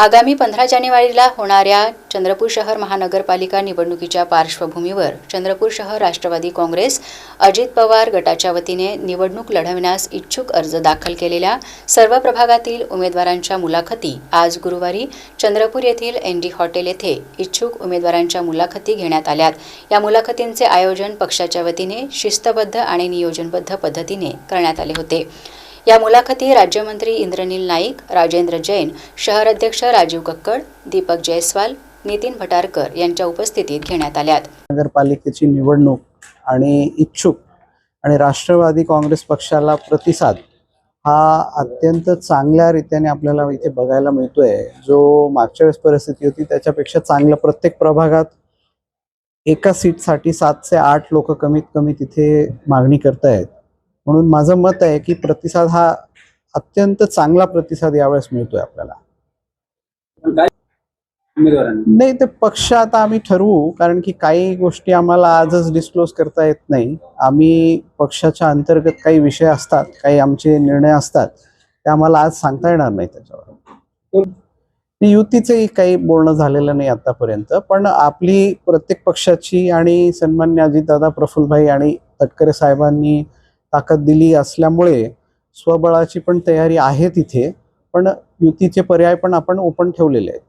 आगामी पंधरा जानेवारीला होणाऱ्या चंद्रपूर शहर महानगरपालिका निवडणुकीच्या पार्श्वभूमीवर चंद्रपूर शहर राष्ट्रवादी काँग्रेस अजित पवार गटाच्या वतीने निवडणूक लढविण्यास इच्छुक अर्ज दाखल केलेल्या सर्व प्रभागातील उमेदवारांच्या मुलाखती आज गुरुवारी चंद्रपूर येथील एन डी हॉटेल येथे इच्छुक उमेदवारांच्या मुलाखती घेण्यात आल्यात. या मुलाखतींचे आयोजन पक्षाच्या वतीने शिस्तबद्ध आणि नियोजनबद्ध पद्धतीने करण्यात आले होते. या मुलाखती राज्यमंत्री इंद्रनील नाईक राजेंद्र जैन शहर अध्यक्ष राजीव कक्कड दीपक जयस्वाल नितीन भटारकर यांच्या उपस्थितीत घेण्यात आल्यात. नगरपालिकेची निवडणूक आणि इच्छुक आणि राष्ट्रवादी काँग्रेस पक्षाला प्रतिसाद हा अत्यंत चांगल्या रीतीने आपल्याला इथे बघायला मिळतोय. जो मागच्या वेळेस परिस्थिती होती त्याच्यापेक्षा चांगलं प्रत्येक प्रभागात एका सीटसाठी सात ते आठ लोक कमीत कमी तिथे मागणी करतायत. म्हणून माझं मत आहे की प्रतिसाद हा अत्यंत चांगला प्रतिसाद यावेळेस मिळतोय आपल्याला. नाही ते पक्ष आता आम्ही ठरवू कारण की काही गोष्टी आम्हाला आजच डिस्क्लोज करता येत नाही. आम्ही पक्षाच्या अंतर्गत काही विषय असतात काही आमचे निर्णय असतात ते आम्हाला आज सांगता येणार नाही त्याच्यावर. युतीचंही काही बोलणं झालेलं नाही आतापर्यंत पण आपली प्रत्येक पक्षाची आणि सन्मान्य अजितदादा प्रफुल्लभाई आणि तटकरे साहेबांनी ताकद दिली असल्यामुळे स्वबळाची पण तयारी आहे तिथे पण युतीचे पर्याय पण आपण ओपन ठेवलेले आहेत.